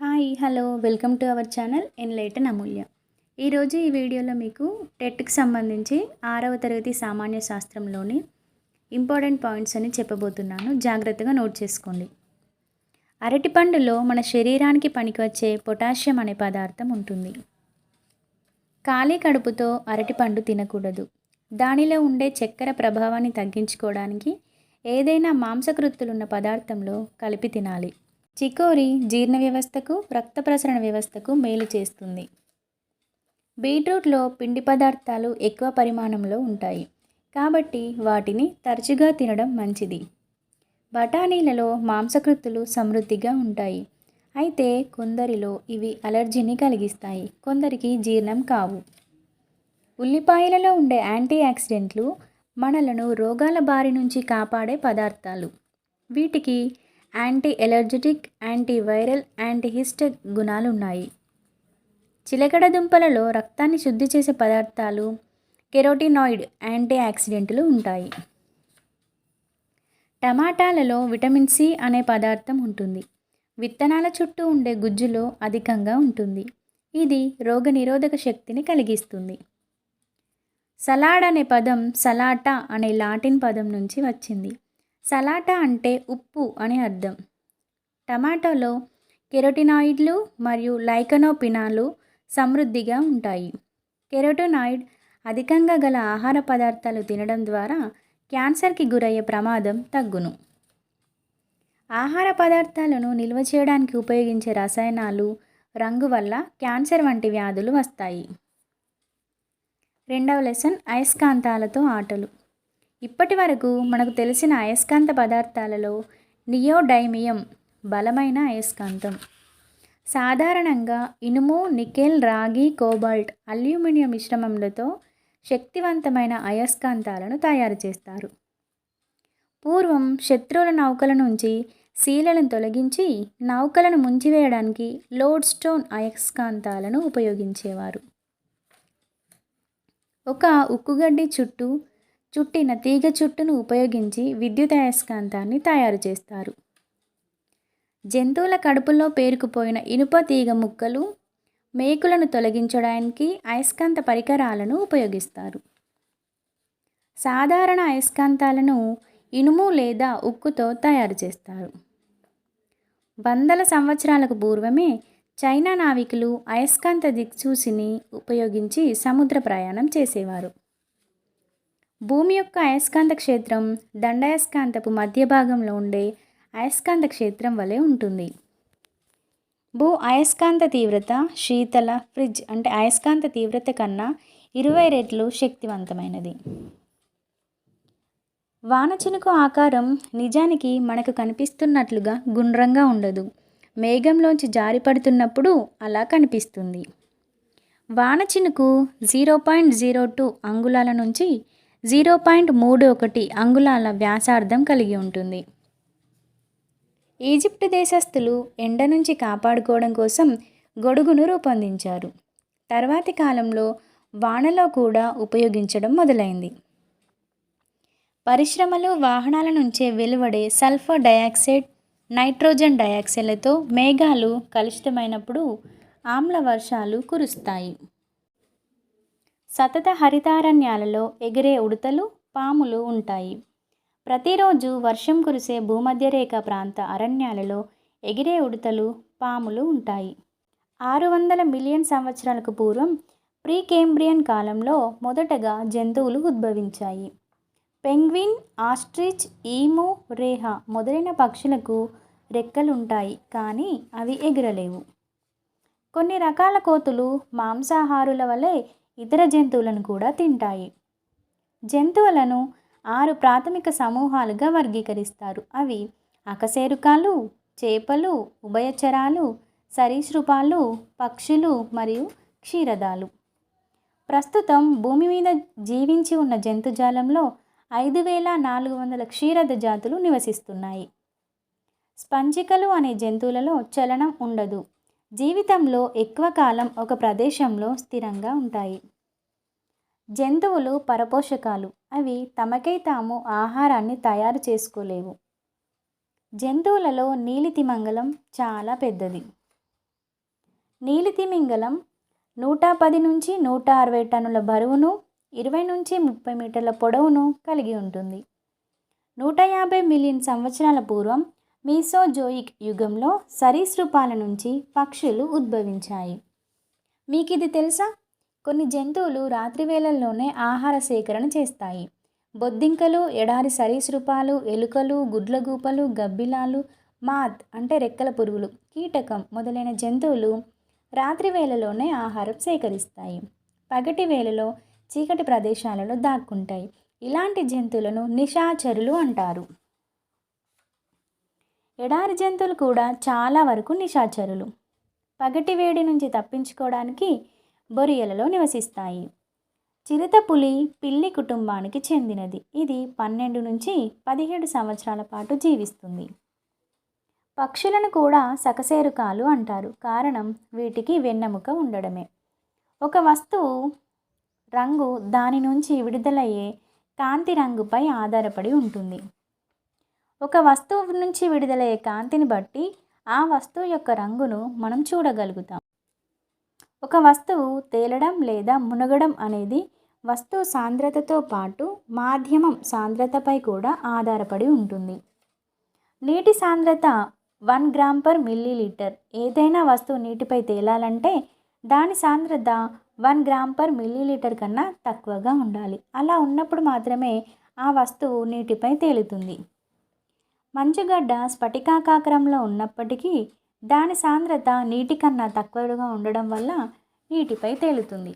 Hi hello welcome to our channel enlighten Amulya. ఈరోజు ఈ వీడియోలో మీకు టెట్కి సంబంధించి ఆరవ తరగతి సామాన్య శాస్త్రంలోని ఇంపార్టెంట్ పాయింట్స్ అని చెప్పబోతున్నాను. జాగ్రత్తగా నోట్ చేసుకోండి. అరటిపండులో మన శరీరానికి పనికొచ్చే పొటాషియం అనే పదార్థం ఉంటుంది. ఖాళీ కడుపుతో అరటిపండు తినకూడదు. దానిలో ఉండే చక్కెర ప్రభావాన్ని తగ్గించుకోవడానికి ఏదైనా మాంసకృత్తులున్న పదార్థంలో కలిపి తినాలి. చికోరి జీర్ణ వ్యవస్థకు రక్త ప్రసరణ వ్యవస్థకు మేలు చేస్తుంది. బీట్రూట్లో పిండి పదార్థాలు ఎక్కువ పరిమాణంలో ఉంటాయి. కాబట్టి వాటిని తరచుగా తినడం మంచిది. బఠానీలలో మాంసకృత్తులు సమృద్ధిగా ఉంటాయి. అయితే కొందరిలో ఇవి అలర్జీని కలిగిస్తాయి. కొందరికి జీర్ణం కావు. ఉల్లిపాయలలో ఉండే యాంటీ ఆక్సిడెంట్లు మనలను రోగాల బారి నుంచి కాపాడే పదార్థాలు. వీటికి anti allergetic anti viral anti గుణాలు ఉన్నాయి చిలకడ దుంపలలో రక్తాన్ని శుద్ధి చేసే పదార్థాలు కెరోటినాయిడ్ యాంటీ ఆక్సిడెంట్లు ఉంటాయి. టమాటాలలో విటమిన్ సి అనే పదార్థం ఉంటుంది. విత్తనాల చుట్టూ ఉండే గుజ్జులో అధికంగా ఉంటుంది. ఇది రోగనిరోధక శక్తిని కలిగిస్తుంది. సలాడ్ అనే పదం సలాటా అనే లాటిన్ పదం నుంచి వచ్చింది. సలాటా అంటే ఉప్పు అని అర్థం. టమాటోలో కెరోటినాయిడ్లు మరియు లైకనోపినాలు సమృద్ధిగా ఉంటాయి. కెరోటినాయిడ్ అధికంగా గల ఆహార పదార్థాలు తినడం ద్వారా క్యాన్సర్కి గురయ్యే ప్రమాదం తగ్గును. ఆహార పదార్థాలను నిల్వ చేయడానికి ఉపయోగించే రసాయనాలు రంగు వల్ల క్యాన్సర్ వంటి వ్యాధులు వస్తాయి. రెండవ లెసన్ అయస్కాంతాలతో ఆటలు. ఇప్పటి వరకు మనకు తెలిసిన అయస్కాంత పదార్థాలలో నియోడైమియం బలమైన అయస్కాంతం. సాధారణంగా ఇనుము నికెల్ రాగి కోబాల్ట్ అల్యూమినియం మిశ్రమంలతో శక్తివంతమైన అయస్కాంతాలను తయారు చేస్తారు. పూర్వం శత్రువుల నౌకల నుంచి శీలను తొలగించి నౌకలను ముంచివేయడానికి లోడ్ స్టోన్ అయస్కాంతాలను ఉపయోగించేవారు. ఒక ఉక్కుగడ్డి చుట్టూ చుట్టిన తీగ చుట్టును ఉపయోగించి విద్యుత్ అయస్కాంతాన్ని తయారు చేస్తారు. జంతువుల కడుపులో పేరుకుపోయిన ఇనుప తీగ ముక్కలు మేకులను తొలగించడానికి అయస్కాంత పరికరాలను ఉపయోగిస్తారు. సాధారణ అయస్కాంతాలను ఇనుము లేదా ఉక్కుతో తయారు చేస్తారు. వందల సంవత్సరాలకు పూర్వమే చైనా నావికులు అయస్కాంత దిక్సూచిని ఉపయోగించి సముద్ర ప్రయాణం చేసేవారు. భూమి యొక్క అయస్కాంత క్షేత్రం దండయస్కాంతపు మధ్య భాగంలో ఉండే అయస్కాంత క్షేత్రం వలె ఉంటుంది. భూ అయస్కాంత తీవ్రత శీతల ఫ్రిడ్జ్ అంటే అయస్కాంత తీవ్రత కన్నా ఇరవై రెట్లు శక్తివంతమైనది. వానచినుకు ఆకారం నిజానికి మనకు కనిపిస్తున్నట్లుగా గుండ్రంగా ఉండదు. మేఘంలోంచి జారిపడుతున్నప్పుడు అలా కనిపిస్తుంది. వానచినుకు జీరో పాయింట్ జీరో టూ అంగుళాల నుంచి జీరో పాయింట్ మూడు ఒకటి అంగుళాల వ్యాసార్థం కలిగి ఉంటుంది. ఈజిప్ట్ దేశస్థులు ఎండ నుంచి కాపాడుకోవడం కోసం గొడుగును రూపొందించారు. తర్వాతి కాలంలో వానలో కూడా ఉపయోగించడం మొదలైంది. పరిశ్రమలు వాహనాల నుంచే వెలువడే సల్ఫర్ డయాక్సైడ్ నైట్రోజన్ డయాక్సైడ్లతో మేఘాలు కలుషితమైనప్పుడు ఆమ్ల వర్షాలు కురుస్తాయి. సతత హరితారణ్యాలలో ఎగిరే ఉడతలు పాములు ఉంటాయి. ప్రతిరోజు వర్షం కురిసే భూమధ్యరేఖ ప్రాంత అరణ్యాలలో ఎగిరే ఉడతలు పాములు ఉంటాయి. ఆరు వందల మిలియన్ సంవత్సరాలకు పూర్వం ప్రీ కేంబ్రియన్ కాలంలో మొదటగా జంతువులు ఉద్భవించాయి. పెంగ్విన్ ఆస్ట్రిచ్ ఈము రేహ మొదలైన పక్షులకు రెక్కలుంటాయి కానీ అవి ఎగిరలేవు. కొన్ని రకాల కోతులు మాంసాహారుల వలె ఇతర జంతువులను కూడా తింటాయి. జంతువులను ఆరు ప్రాథమిక సమూహాలుగా వర్గీకరిస్తారు. అవి అకశేరుకాలు చేపలు ఉభయచరాలు సరీసృపాలు పక్షులు మరియు క్షీరదాలు. ప్రస్తుతం భూమి మీద జీవించి ఉన్న జంతుజాలంలో ఐదు వేల నాలుగు వందల క్షీరద జాతులు నివసిస్తున్నాయి. స్పంజికలు అనే జంతువులలో చలనం ఉండదు. జీవితంలో ఎక్కువ కాలం ఒక ప్రదేశంలో స్థిరంగా ఉంటాయి. జంతువులు పరపోషకాలు. అవి తమకై తాము ఆహారాన్ని తయారు చేసుకోలేవు. జంతువులలో నీలితిమంగళం చాలా పెద్దది. నీలితిమింగళం నూట పది నుంచి నూట అరవై టన్నుల బరువును ఇరవై నుంచి ముప్పై మీటర్ల పొడవును కలిగి ఉంటుంది. నూట యాభై మిలియన్ సంవత్సరాల పూర్వం మీసోజోయిక్ యుగంలో సరీసృపాల నుంచి పక్షులు ఉద్భవించాయి. మీకు ఇది తెలుసా? కొన్ని జంతువులు రాత్రి వేళల్లోనే ఆహార సేకరణ చేస్తాయి. బొద్దింకలు ఎడారి సరీసృపాలు ఎలుకలు గుడ్లగూపలు గబ్బిలాలు మాత్ అంటే రెక్కల పురుగులు కీటకం మొదలైన జంతువులు రాత్రి వేళలోనే ఆహారం సేకరిస్తాయి. పగటి వేళలో చీకటి ప్రదేశాలలో దాక్కుంటాయి. ఇలాంటి జంతువులను నిషాచరులు అంటారు. ఎడారి జంతువులు కూడా చాలా వరకు నిశాచరులు. పగటి వేడి నుంచి తప్పించుకోవడానికి బొరియలలో నివసిస్తాయి. చిరుత పులి పిల్లి కుటుంబానికి చెందినది. ఇది పన్నెండు నుంచి పదిహేడు సంవత్సరాల పాటు జీవిస్తుంది. పక్షులను కూడా సకసేరుకాలు అంటారు. కారణం వీటికి వెన్నెముక ఉండడమే. ఒక వస్తువు రంగు దాని నుంచి విడుదలయ్యే కాంతి రంగుపై ఆధారపడి ఉంటుంది. ఒక వస్తువు నుంచి విడుదలయ్యే కాంతిని బట్టి ఆ వస్తువు యొక్క రంగును మనం చూడగలుగుతాం. ఒక వస్తువు తేలడం లేదా మునగడం అనేది వస్తువు సాంద్రతతో పాటు మాధ్యమం సాంద్రతపై కూడా ఆధారపడి ఉంటుంది. నీటి సాంద్రత వన్ గ్రామ్ పర్ మిల్లీలీటర్. ఏదైనా వస్తువు నీటిపై తేలాలంటే దాని సాంద్రత one gram per millilitre కన్నా తక్కువగా ఉండాలి. అలా ఉన్నప్పుడు మాత్రమే ఆ వస్తువు నీటిపై తేలుతుంది. మంచుగడ్డ స్ఫటికాకారంలో ఉన్నప్పటికీ దాని సాంద్రత నీటి కన్నా తక్కువగా ఉండడం వల్ల నీటిపై తేలుతుంది.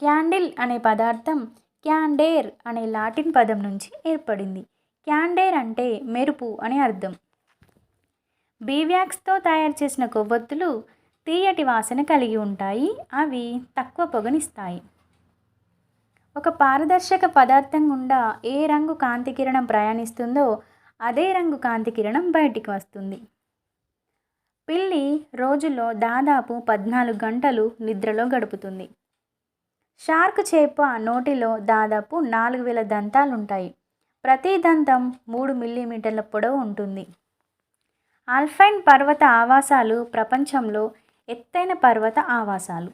క్యాండిల్ అనే పదార్థం క్యాండేర్ అనే లాటిన్ పదం నుంచి ఏర్పడింది. క్యాండేర్ అంటే మెరుపు అని అర్థం. బీవ్యాక్స్తో తయారు చేసిన కొవ్వొత్తులు తీయటి వాసన కలిగి ఉంటాయి అవి తక్కువ పొగనిస్తాయి. ఒక పారదర్శక పదార్థం గుండా ఏ రంగు కాంతి కిరణం ప్రయాణిస్తుందో అదే రంగు కాంతి కిరణం బయటికి వస్తుంది. పిల్లి రోజులో దాదాపు పద్నాలుగు గంటలు నిద్రలో గడుపుతుంది. షార్క్ చేప నోటిలో దాదాపు నాలుగు వేల దంతాలు ఉంటాయి ప్రతి దంతం మూడు మిల్లీమీటర్ల పొడవు ఉంటుంది. ఆల్ఫైన్ పర్వత ఆవాసాలు ప్రపంచంలో ఎత్తైన పర్వత ఆవాసాలు.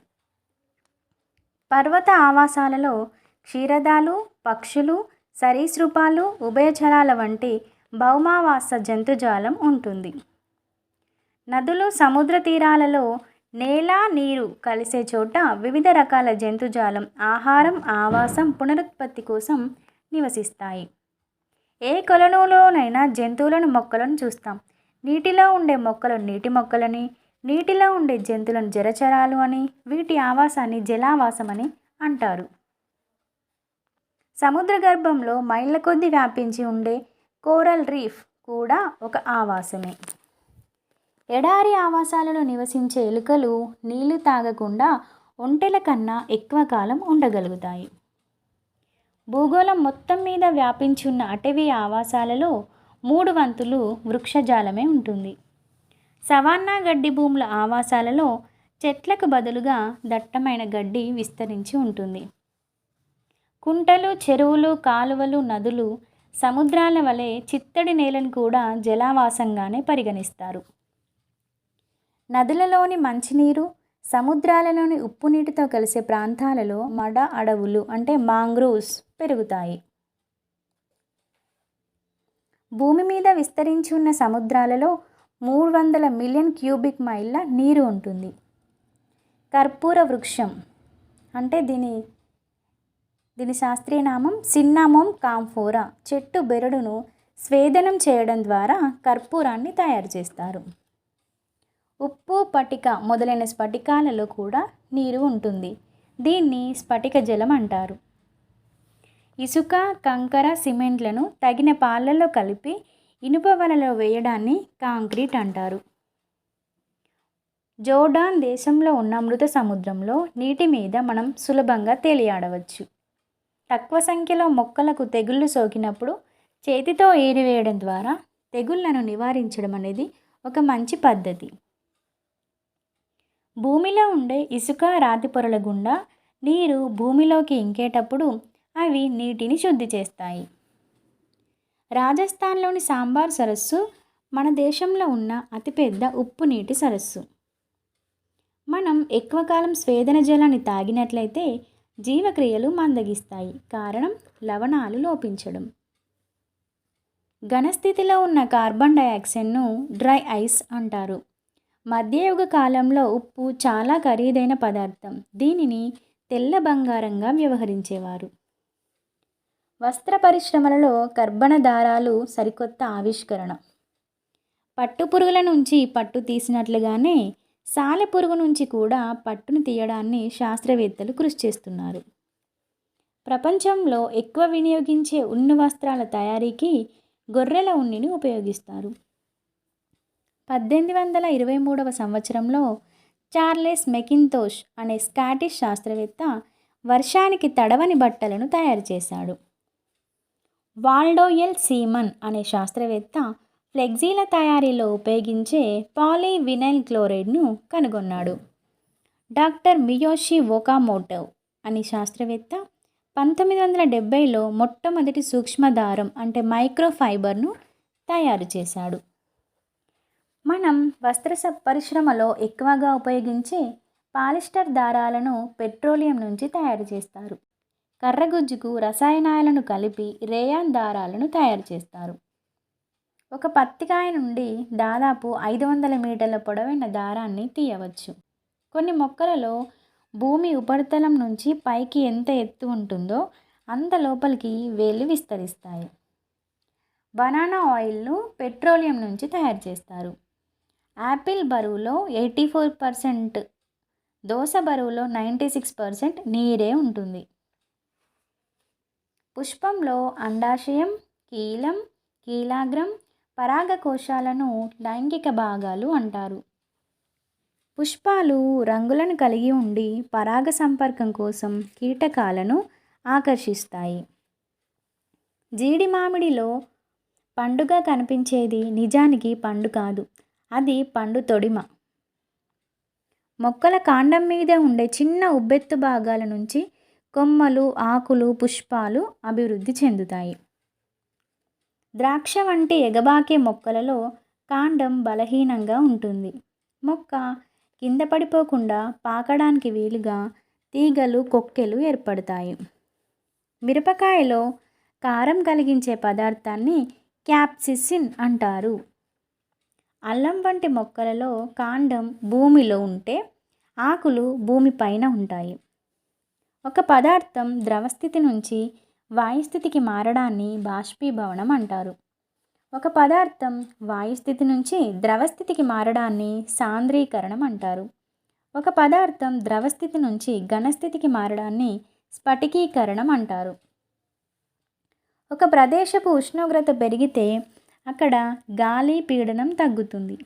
పర్వత ఆవాసాలలో క్షీరదాలు పక్షులు సరీసృపాలు ఉభయచరాల వంటి భౌమావాస జంతుజాలం ఉంటుంది. నదులు సముద్ర తీరాలలో నేల నీరు కలిసే చోట వివిధ రకాల జంతుజాలం ఆహారం ఆవాసం పునరుత్పత్తి కోసం నివసిస్తాయి. ఏ కొలనులోనైనా జంతువులను మొక్కలను చూస్తాం. నీటిలో ఉండే మొక్కలను నీటి మొక్కలని నీటిలో ఉండే జంతువులను జలచరాలు అని వీటి ఆవాసాన్ని జలావాసం అని అంటారు. సముద్ర గర్భంలో మైళ్ళ కొద్ది వ్యాపించి ఉండే కోరల్ రీఫ్ కూడా ఒక ఆవాసమే. ఎడారి ఆవాసాలలో నివసించే ఎలుకలు నీళ్ళు తాగకుండా ఒంటెల కన్నా ఎక్కువ కాలం ఉండగలుగుతాయి. భూగోళం మొత్తం మీద వ్యాపించి ఉన్న అటవీ ఆవాసాలలో మూడు వంతులు వృక్షజాలమే ఉంటుంది. సవాన్నా గడ్డి భూముల ఆవాసాలలో చెట్లకు బదులుగా దట్టమైన గడ్డి విస్తరించి ఉంటుంది. కుంటలు చెరువులు కాలువలు నదులు సముద్రాల వలె చిత్తడి నేలను కూడా జలావాసంగానే పరిగణిస్తారు. నదులలోని మంచినీరు సముద్రాలలోని ఉప్పు నీటితో కలిసే ప్రాంతాలలో మడ అడవులు అంటే మాంగ్రూవ్స్ పెరుగుతాయి. భూమి మీద విస్తరించి ఉన్న సముద్రాలలో మూడు వందల మిలియన్ క్యూబిక్ మైళ్ళ నీరు ఉంటుంది. కర్పూర వృక్షం అంటే దీని దీని శాస్త్రీయ నామం సిన్నామోమ్ కాంఫోరా. చెట్టు బెరడును స్వేదనం చేయడం ద్వారా కర్పూరాన్ని తయారు చేస్తారు. ఉప్పు పటిక మొదలైన స్ఫటికాలలో కూడా నీరు ఉంటుంది. దీన్ని స్ఫటిక జలం అంటారు. ఇసుక కంకర సిమెంట్లను తగిన పాలల్లో కలిపి ఇనుప వలలో వేయడాన్ని కాంక్రీట్ అంటారు. జోర్డాన్ దేశంలో ఉన్న మృత సముద్రంలో నీటి మీద మనం సులభంగా తేలియాడవచ్చు. తక్కువ సంఖ్యలో మొక్కలకు తెగుళ్ళు సోకినప్పుడు చేతితో ఏరివేయడం ద్వారా తెగుళ్ళను నివారించడం అనేది ఒక మంచి పద్ధతి. భూమిలో ఉండే ఇసుక రాతి పొరల గుండా నీరు భూమిలోకి ఇంకేటప్పుడు అవి నీటిని శుద్ధి చేస్తాయి. రాజస్థాన్లోని సాంబార్ సరస్సు మన దేశంలో ఉన్న అతిపెద్ద ఉప్పు నీటి సరస్సు. మనం ఎక్కువ కాలం స్వేదన జలాన్ని తాగినట్లయితే జీవక్రియలు మందగిస్తాయి. కారణం లవణాలు లోపించడం. ఘనస్థితిలో ఉన్న కార్బన్ డయాక్సైడ్ను డ్రై ఐస్ అంటారు. మధ్యయుగ కాలంలో ఉప్పు చాలా ఖరీదైన పదార్థం. దీనిని తెల్ల బంగారంగా వ్యవహరించేవారు. వస్త్ర పరిశ్రమలలో కర్బన దారాలు సరికొత్త ఆవిష్కరణ. పట్టుపురుగుల నుంచి పట్టు తీసినట్లుగానే సాలెపురుగు నుంచి కూడా పట్టును తీయడాన్ని శాస్త్రవేత్తలు కృషి చేస్తున్నారు. ప్రపంచంలో ఎక్కువ వినియోగించే ఉన్ని వస్త్రాల తయారీకి గొర్రెల ఉన్నిని ఉపయోగిస్తారు. పద్దెనిమిది వందల ఇరవై మూడవ సంవత్సరంలో చార్లెస్ మెకింతోష్ అనే స్కాటిష్ శాస్త్రవేత్త వర్షానికి తడవని బట్టలను తయారు చేశాడు. వాల్డోయల్ సీమన్ అనే శాస్త్రవేత్త ఫ్లెక్సీల తయారీలో ఉపయోగించే పాలీవినైల్ క్లోరైడ్ను కనుగొన్నాడు. డాక్టర్ మియోషి ఓకామోటవ్ అని శాస్త్రవేత్త పంతొమ్మిది వందల డెబ్బైలో మొట్టమొదటి సూక్ష్మదారం అంటే మైక్రోఫైబర్ను తయారు చేశాడు. మనం వస్త్ర స- పరిశ్రమలో ఎక్కువగా ఉపయోగించే పాలిస్టర్ దారాలను పెట్రోలియం నుంచి తయారు చేస్తారు. కర్రగుజ్జుకు రసాయనాలను కలిపి రేయాన్ దారాలను తయారు చేస్తారు. ఒక పత్తికాయ నుండి దాదాపు ఐదు వందల మీటర్ల పొడవైన దారాన్ని తీయవచ్చు. కొన్ని మొక్కలలో భూమి ఉపరితలం నుంచి పైకి ఎంత ఎత్తు ఉంటుందో అంత లోపలికి వేళ్ళు విస్తరిస్తాయి. బనానా ఆయిల్ను పెట్రోలియం నుంచి తయారు చేస్తారు. యాపిల్ బరువులో ఎయిటీ ఫోర్ పర్సెంట్ దోస బరువులో నైంటీ సిక్స్ పర్సెంట్ నీరే ఉంటుంది. పుష్పంలో అండాశయం కీలం కీలాగ్రం పరాగకోశాలను లైంగిక భాగాలు అంటారు. పుష్పాలు రంగులను కలిగి ఉండి పరాగ సంపర్కం కోసం కీటకాలను ఆకర్షిస్తాయి. జీడి మామిడిలో పండుగ కనిపించేది నిజానికి పండు కాదు అది పండు తొడిమ. మొక్కల కాండం మీద ఉండే చిన్న ఉబ్బెత్తు భాగాల నుంచి కొమ్మలు ఆకులు పుష్పాలు అభివృద్ధి చెందుతాయి. ద్రాక్ష వంటి ఎగబాకే మొక్కలలో కాండం బలహీనంగా ఉంటుంది. మొక్క కింద పడిపోకుండా పాకడానికి వీలుగా తీగలు కొక్కెలు ఏర్పడతాయి. మిరపకాయలో కారం కలిగించే పదార్థాన్ని క్యాప్సిసిన్ అంటారు. అల్లం వంటి మొక్కలలో కాండం భూమిలో ఉంటే ఆకులు భూమి పైన ఉంటాయి. ఒక పదార్థం ద్రవస్థితి నుంచి వాయుస్థితికి మారడాన్ని బాష్పీభవనం అంటారు. ఒక పదార్థం వాయుస్థితి నుంచి ద్రవస్థితికి మారడాన్ని సాంద్రీకరణం అంటారు. ఒక పదార్థం ద్రవస్థితి నుంచి ఘనస్థితికి మారడాన్ని స్ఫటికీకరణం అంటారు. ఒక ప్రదేశపు ఉష్ణోగ్రత పెరిగితే అక్కడ గాలి పీడనం తగ్గుతుంది.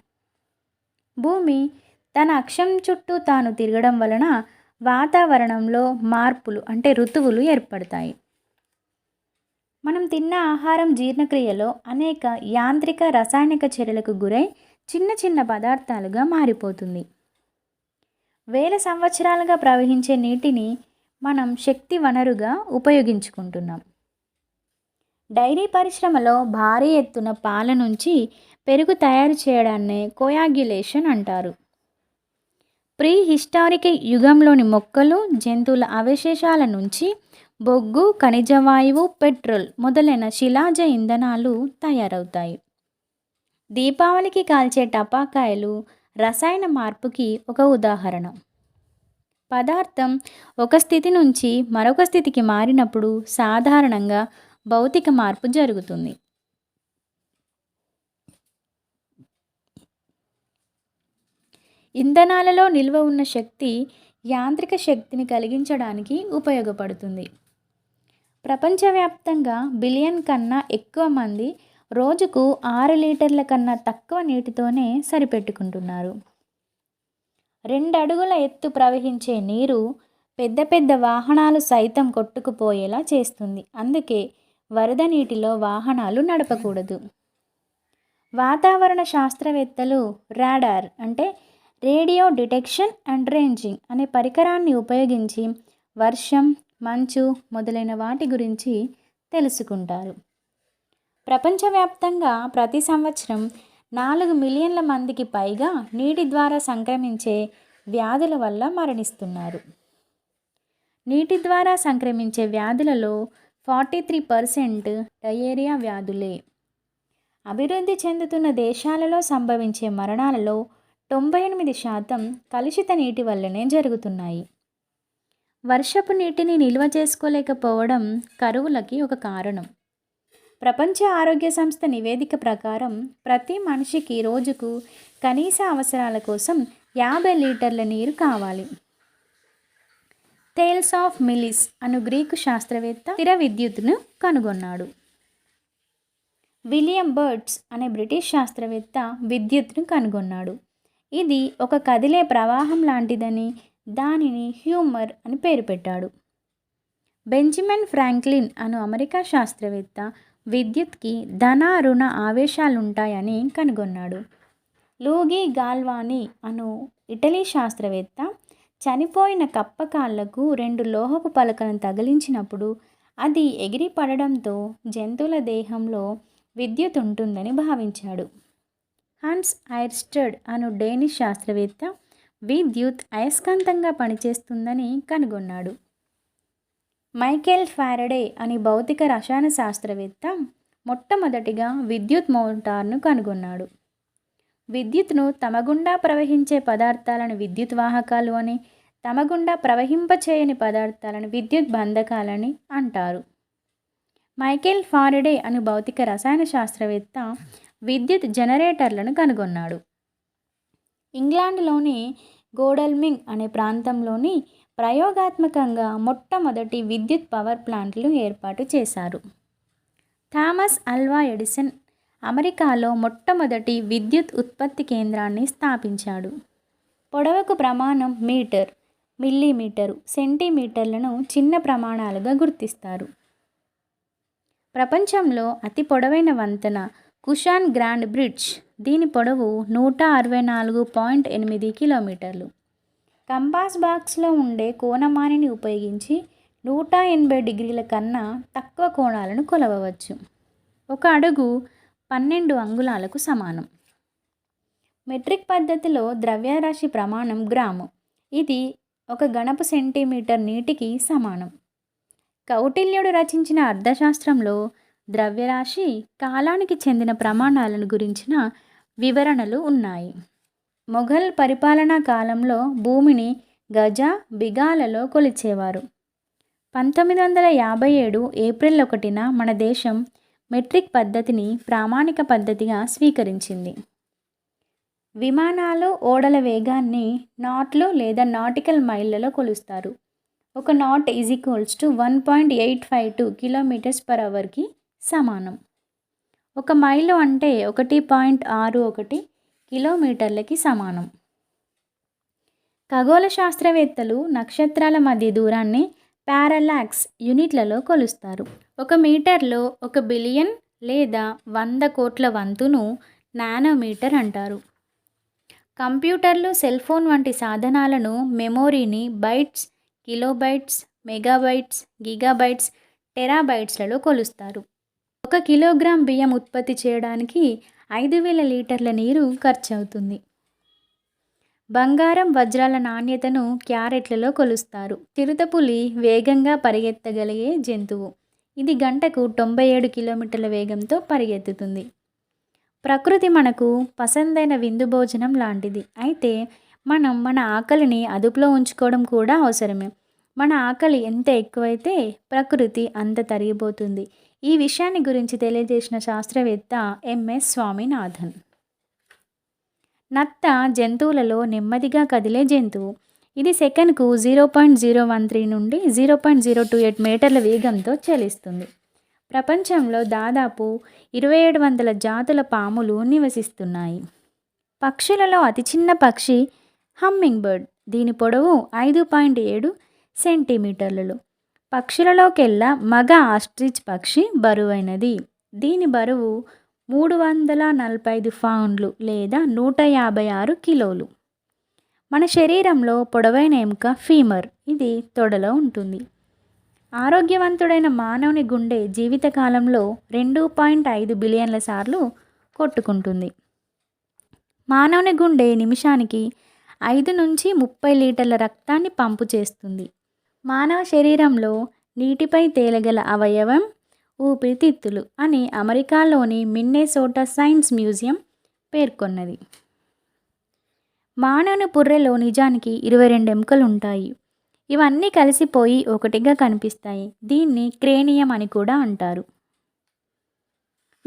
భూమి తన అక్షం చుట్టూ తాను తిరగడం వలన వాతావరణంలో మార్పులు అంటే ఋతువులు ఏర్పడతాయి. మనం తిన్న ఆహారం జీర్ణక్రియలో అనేక యాంత్రిక రసాయనిక చర్యలకు గురై చిన్న చిన్న పదార్థాలుగా మారిపోతుంది. వేల సంవత్సరాలుగా ప్రవహించే నీటిని మనం శక్తి వనరుగా ఉపయోగించుకుంటున్నాం. డైరీ పరిశ్రమలో భారీ ఎత్తున పాల నుంచి పెరుగు తయారు చేయడాన్నే కోయాగ్యులేషన్ అంటారు. ప్రీ హిస్టారిక్ యుగంలోని మొక్కలు జంతువుల అవశేషాల నుంచి బొగ్గు ఖనిజ వాయువు పెట్రోల్ మొదలైన శిలాజ ఇంధనాలు తయారవుతాయి. దీపావళికి కాల్చే టపాకాయలు రసాయన మార్పుకి ఒక ఉదాహరణ. పదార్థం ఒక స్థితి నుంచి మరొక స్థితికి మారినప్పుడు సాధారణంగా భౌతిక మార్పు జరుగుతుంది. ఇంధనాలలో నిల్వ ఉన్న శక్తి యాంత్రిక శక్తిని కలిగించడానికి ఉపయోగపడుతుంది. ప్రపంచవ్యాప్తంగా బిలియన్ కన్నా ఎక్కువ మంది రోజుకు ఆరు లీటర్ల కన్నా తక్కువ నీటితోనే సరిపెట్టుకుంటున్నారు. రెండు అడుగుల ఎత్తు ప్రవహించే నీరు పెద్ద పెద్ద వాహనాలు సైతం కొట్టుకుపోయేలా చేస్తుంది. అందుకే వరద నీటిలో వాహనాలు నడపకూడదు. వాతావరణ శాస్త్రవేత్తలు రాడార్ అంటే రేడియో డిటెక్షన్ అండ్ రేంజింగ్ అనే పరికరాన్ని ఉపయోగించి వర్షం మంచు మొదలైన వాటి గురించి తెలుసుకుంటారు. ప్రపంచవ్యాప్తంగా ప్రతి సంవత్సరం నాలుగు మిలియన్ల మందికి పైగా నీటి ద్వారా సంక్రమించే వ్యాధుల వల్ల మరణిస్తున్నారు. నీటి ద్వారా సంక్రమించే వ్యాధులలో ఫార్టీ త్రీ పర్సెంట్ డయేరియా వ్యాధులే. అభివృద్ధి చెందుతున్న దేశాలలో సంభవించే మరణాలలో తొంభై ఎనిమిది శాతం కలుషిత నీటి వల్లనే జరుగుతున్నాయి. వర్షపు నీటిని నిల్వ చేసుకోలేకపోవడం కరువులకి ఒక కారణం. ప్రపంచ ఆరోగ్య సంస్థ నివేదిక ప్రకారం ప్రతి మనిషికి రోజుకు కనీస అవసరాల కోసం యాభై లీటర్ల నీరు కావాలి. టేల్స్ ఆఫ్ మిలిస్ అను గ్రీకు శాస్త్రవేత్త స్థిర విద్యుత్తును కనుగొన్నాడు. విలియం బర్డ్స్ అనే బ్రిటిష్ శాస్త్రవేత్త విద్యుత్ను కనుగొన్నాడు. ఇది ఒక కదిలే ప్రవాహం లాంటిదని దానిని హ్యూమర్ అని పేరు పెట్టాడు. బెంజమిన్ ఫ్రాంక్లిన్ అను అమెరికా శాస్త్రవేత్త విద్యుత్కి ధన రుణ ఆవేశాలుంటాయని కనుగొన్నాడు. లూగి గాల్వాని అను ఇటలీ శాస్త్రవేత్త చనిపోయిన కప్పకాళ్ళకు రెండు లోహపు పలకలను తగిలించినప్పుడు అది ఎగిరి పడడంతో జంతువుల దేహంలో విద్యుత్ ఉంటుందని భావించాడు. హన్స్ ఐర్స్టడ్ అను డేనిష్ శాస్త్రవేత్త విద్యుత్ అయస్కాంతంగా పనిచేస్తుందని కనుగొన్నాడు. మైకేల్ ఫారడే అని భౌతిక రసాయన శాస్త్రవేత్త మొట్టమొదటిగా విద్యుత్ మోటార్ను కనుగొన్నాడు. విద్యుత్ను తమ గుండా ప్రవహించే పదార్థాలను విద్యుత్ వాహకాలు అని తమ గుండా ప్రవహింపచేయని పదార్థాలను విద్యుత్ బంధకాలని అంటారు. మైకేల్ ఫారడే అను భౌతిక రసాయన శాస్త్రవేత్త విద్యుత్ జనరేటర్లను కనుగొన్నాడు. ఇంగ్లాండ్లోని గోడల్మింగ్ అనే ప్రాంతంలోని ప్రయోగాత్మకంగా మొట్టమొదటి విద్యుత్ పవర్ ప్లాంట్లు ఏర్పాటు చేశారు. థామస్ అల్వా ఎడిసన్ అమెరికాలో మొట్టమొదటి విద్యుత్ ఉత్పత్తి కేంద్రాన్ని స్థాపించాడు. పొడవకు ప్రమాణం మీటర్ మిల్లీమీటరు సెంటీమీటర్లను చిన్న ప్రమాణాలుగా గుర్తిస్తారు. ప్రపంచంలో అతి పొడవైన వంతెన కుషాన్ గ్రాండ్ బ్రిడ్జ్. దీని పొడవు నూట అరవై నాలుగు పాయింట్ ఎనిమిది కిలోమీటర్లు. కంపాస్ బాక్స్లో ఉండే కోణమానిని ఉపయోగించి నూట ఎనభై డిగ్రీల కన్నా తక్కువ కోణాలను కొలవవచ్చు. ఒక అడుగు పన్నెండు అంగుళాలకు సమానం. మెట్రిక్ పద్ధతిలో ద్రవ్యరాశి ప్రమాణం గ్రాము. ఇది ఒక గణపు సెంటీమీటర్ నీటికి సమానం. కౌటిల్యుడు రచించిన అర్థశాస్త్రంలో ద్రవ్యరాశి కాలానికి చెందిన ప్రమాణాలను గురించిన వివరణలు ఉన్నాయి. మొఘల్ పరిపాలనా కాలంలో భూమిని గజ బిగాలలో కొలిచేవారు. పంతొమ్మిది వందల యాభై ఏడు ఏప్రిల్ ఒకటిన మన దేశం మెట్రిక్ పద్ధతిని ప్రామాణిక పద్ధతిగా స్వీకరించింది. విమానాలు ఓడల వేగాన్ని నాట్లు లేదా నాటికల్ మైళ్ళలో కొలుస్తారు. ఒక knot is equals to one point eight five two kilometres per అవర్కి సమానం. ఒక మైలు అంటే ఒకటి పాయింట్ ఆరు ఒకటి కిలోమీటర్లకి సమానం. ఖగోళ శాస్త్రవేత్తలు నక్షత్రాల మధ్య దూరాన్ని పారలాక్స్ యూనిట్లలో కొలుస్తారు. ఒక మీటర్లో ఒక బిలియన్ లేదా వంద కోట్ల వంతును నానోమీటర్ అంటారు. కంప్యూటర్లు సెల్ ఫోన్ వంటి సాధనాలను మెమోరీని బైట్స్ కిలోబైట్స్ మెగాబైట్స్ గిగాబైట్స్ టెరాబైట్స్లలో కొలుస్తారు. ఒక కిలోగ్రామ్ బియ్యం ఉత్పత్తి చేయడానికి ఐదు వేల లీటర్ల నీరు ఖర్చు అవుతుంది బంగారం వజ్రాల నాణ్యతను క్యారెట్లలో కొలుస్తారు. చిరుతపులి వేగంగా పరిగెత్తగలిగే జంతువు. ఇది గంటకు తొంభై ఏడు కిలోమీటర్ల వేగంతో పరిగెత్తుతుంది. ప్రకృతి మనకు పసందైన విందు భోజనం లాంటిది. అయితే మనం మన ఆకలిని అదుపులో ఉంచుకోవడం కూడా అవసరమే. మన ఆకలి ఎంత ఎక్కువైతే ప్రకృతి అంత తరిగిపోతుంది. ఈ విషయాన్ని గురించి తెలియజేసిన శాస్త్రవేత్త ఎంఎస్ స్వామినాథన్. నత్త జంతువులలో నెమ్మదిగా కదిలే జంతువు. ఇది సెకండ్కు zero point zero one three నుండి zero point zero two eight మీటర్ల వేగంతో చలిస్తుంది. ప్రపంచంలో దాదాపు ఇరవై ఏడు వందల జాతుల పాములు నివసిస్తున్నాయి. పక్షులలో అతి చిన్న పక్షి హమ్మింగ్ బర్డ్. దీని పొడవు ఐదు పాయింట్ ఏడు సెంటీమీటర్లలో. పక్షులలోకెల్లా మగ ఆస్ట్రిచ్ పక్షి బరువైనది. దీని బరువు మూడు వందల నలభై ఐదు పౌండ్లు లేదా నూట యాభై ఆరు కిలోలు. మన శరీరంలో పొడవైన ఎముక ఫీమర్. ఇది తొడలో ఉంటుంది. ఆరోగ్యవంతుడైన మానవుని గుండె జీవితకాలంలో రెండు పాయింట్ ఐదు బిలియన్ల సార్లు కొట్టుకుంటుంది. మానవుని గుండె నిమిషానికి ఐదు నుంచి ముప్పై లీటర్ల రక్తాన్ని పంపు చేస్తుంది. మానవ శరీరంలో నీటిపై తేలగల అవయవం ఊపిరితిత్తులు అని అమెరికాలోని మిన్నేసోటా సైన్స్ మ్యూజియం పేర్కొన్నది. మానవుని పుర్రెలో నిజానికి ఇరవై రెండు ఎముకలు ఉంటాయి ఇవన్నీ కలిసిపోయి ఒకటిగా కనిపిస్తాయి. దీన్ని క్రేనియం అని కూడా అంటారు.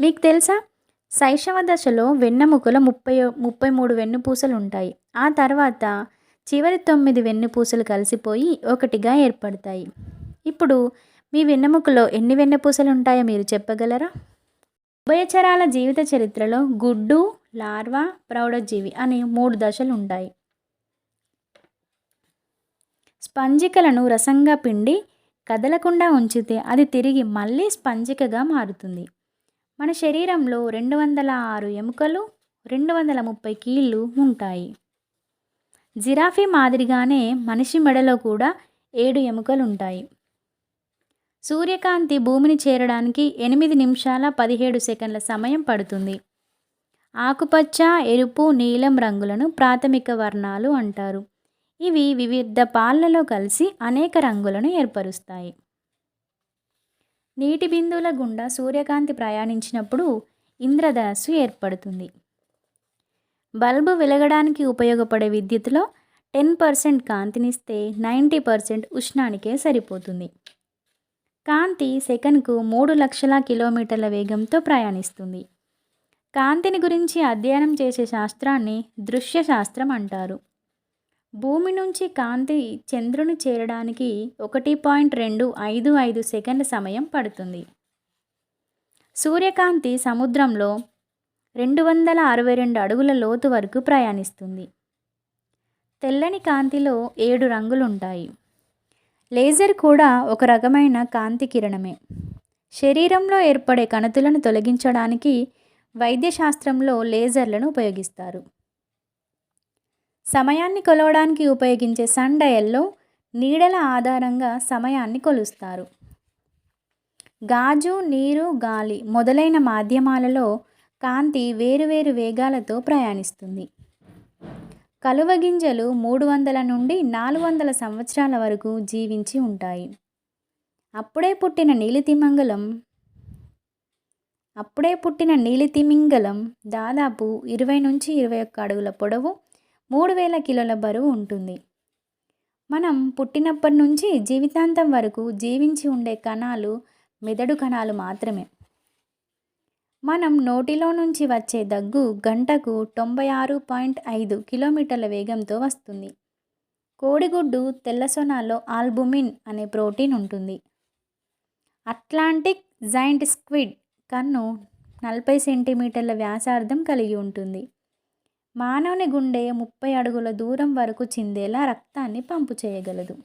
మీకు తెలుసా? శైశవ దశలో వెన్నెముకలో ముప్పై ముప్పై మూడు వెన్నుపూసలు ఉంటాయి ఆ తర్వాత చివరి తొమ్మిది వెన్నుపూసలు కలిసిపోయి ఒకటిగా ఏర్పడతాయి. ఇప్పుడు మీ వెన్నెముకలో ఎన్ని వెన్నెపూసలు ఉంటాయో మీరు చెప్పగలరా? ఉభయచరాల జీవిత చరిత్రలో గుడ్డు లార్వా ప్రౌఢజీవి అనే మూడు దశలు ఉంటాయి స్పంజికలను రసంగా పిండి కదలకుండా ఉంచితే అది తిరిగి మళ్ళీ స్పంజికగా మారుతుంది. మన శరీరంలో రెండు వందల ఆరు ఎముకలు రెండు వందల ముప్పై కీళ్ళు ఉంటాయి. జిరాఫీ మాదిరిగానే మనిషి మెడలో కూడా ఏడు ఎముకలు ఉంటాయి సూర్యకాంతి భూమిని చేరడానికి ఎనిమిది నిమిషాల పదిహేడు సెకండ్ల సమయం పడుతుంది. ఆకుపచ్చ ఎరుపు నీలం రంగులను ప్రాథమిక వర్ణాలు అంటారు. ఇవి వివిధ పాళ్ళలో కలిసి అనేక రంగులను ఏర్పరుస్తాయి. నీటి బిందువుల గుండా సూర్యకాంతి ప్రయాణించినప్పుడు ఇంద్రధనస్సు ఏర్పడుతుంది. బల్బు వెలగడానికి ఉపయోగపడే విద్యుత్లో టెన్ పర్సెంట్ కాంతినిస్తే నైంటీ పర్సెంట్ ఉష్ణానికే సరిపోతుంది. కాంతి సెకన్కు మూడు లక్షల కిలోమీటర్ల వేగంతో ప్రయాణిస్తుంది. కాంతిని గురించి అధ్యయనం చేసే శాస్త్రాన్ని దృశ్య శాస్త్రం అంటారు. భూమి నుంచి కాంతి చంద్రుని చేరడానికి ఒకటి పాయింట్ రెండు ఐదు ఐదు సెకండ్ల సమయం పడుతుంది. సూర్యకాంతి సముద్రంలో రెండు వందల అరవై రెండు అడుగుల లోతు వరకు ప్రయాణిస్తుంది. తెల్లని కాంతిలో ఏడు రంగులుంటాయి. లేజర్ కూడా ఒక రకమైన కాంతి కిరణమే. శరీరంలో ఏర్పడే కణతులను తొలగించడానికి వైద్యశాస్త్రంలో లేజర్లను ఉపయోగిస్తారు. సమయాన్ని కొలవడానికి ఉపయోగించే సన్ డయల్లో నీడల ఆధారంగా సమయాన్ని కొలుస్తారు. గాజు నీరు గాలి మొదలైన మాధ్యమాలలో కాంతి వేరువేరు వేగాలతో ప్రయాణిస్తుంది. కలువ గింజలు మూడు వందల నుండి నాలుగు వందల సంవత్సరాల వరకు జీవించి ఉంటాయి. అప్పుడే పుట్టిన నీలితిమంగళం అప్పుడే పుట్టిన నీలితిమింగళం దాదాపు ఇరవై నుంచి ఇరవై ఒక్క అడుగుల పొడవు మూడు వేల కిలోల బరువు ఉంటుంది. మనం పుట్టినప్పటి నుంచి జీవితాంతం వరకు జీవించి ఉండే కణాలు మెదడు కణాలు మాత్రమే. మనం నోటిలో నుంచి వచ్చే దగ్గు గంటకు తొంభై ఆరు పాయింట్ ఐదు కిలోమీటర్ల వేగంతో వస్తుంది. కోడిగుడ్డు తెల్లసొనాలో ఆల్బుమిన్ అనే ప్రోటీన్ ఉంటుంది. అట్లాంటిక్ జైంట్ స్క్విడ్ కన్ను నలభై సెంటీమీటర్ల వ్యాసార్థం కలిగి ఉంటుంది. మానవుని గుండె ముప్పై అడుగుల దూరం వరకు చిందేలా రక్తాన్ని పంపు చేయగలదు.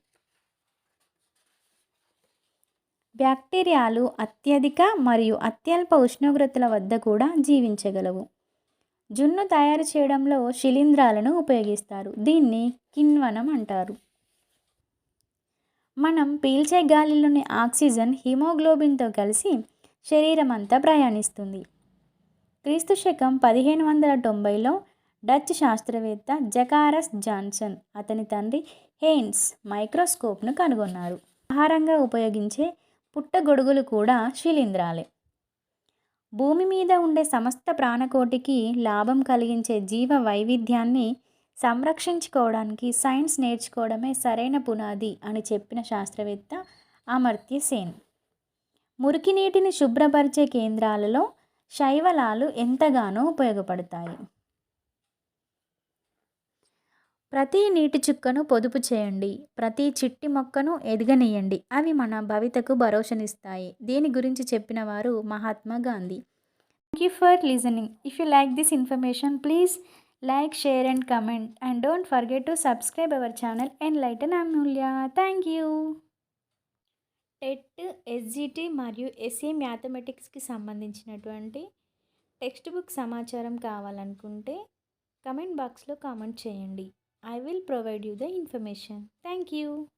బ్యాక్టీరియాలు అత్యధిక మరియు అత్యల్ప ఉష్ణోగ్రతల వద్ద కూడా జీవించగలవు. జున్ను తయారు చేయడంలో శిలీంధ్రాలను ఉపయోగిస్తారు. దీన్ని కిన్వనం అంటారు. మనం పీల్చే గాలిలోని ఆక్సిజన్ హిమోగ్లోబిన్తో కలిసి శరీరం అంతా ప్రయాణిస్తుంది. క్రీస్తు శకం పదిహేను వందల తొంభైలో డచ్ శాస్త్రవేత్త జకారస్ జాన్సన్ అతని తండ్రి హెయిన్స్ మైక్రోస్కోప్ను కనుగొన్నారు. ఆహారంగా ఉపయోగించే పుట్టగొడుగులు కూడా శిలీంధ్రాలే. భూమి మీద ఉండే సమస్త ప్రాణకోటికి లాభం కలిగించే జీవ వైవిధ్యాన్ని సంరక్షించుకోవడానికి సైన్స్ నేర్చుకోవడమే సరైన పునాది అని చెప్పిన శాస్త్రవేత్త అమర్త్య సేన్. మురికి నీటిని శుభ్రపరిచే కేంద్రాలలో శైవలాలు ఎంతగానో ఉపయోగపడతాయి. ప్రతి నీటి చుక్కను పొదుపు చేయండి. ప్రతి చిట్టి మొక్కను ఎదగనీయండి. అవి మన భవితకు భరోసనిస్తాయి. దీని గురించి చెప్పిన వారు Mahatma Gandhi. Thank you for listening if you like this information please like share and comment and don't forget to subscribe our channel enlighten Amulya thank you TET SGT మరియు ఎస్ఏ మ్యాథమెటిక్స్కి సంబంధించినటువంటి టెక్స్ట్ బుక్ సమాచారం కావాలనుకుంటే comment బాక్స్లో comment చేయండి. I will provide you the information. Thank you.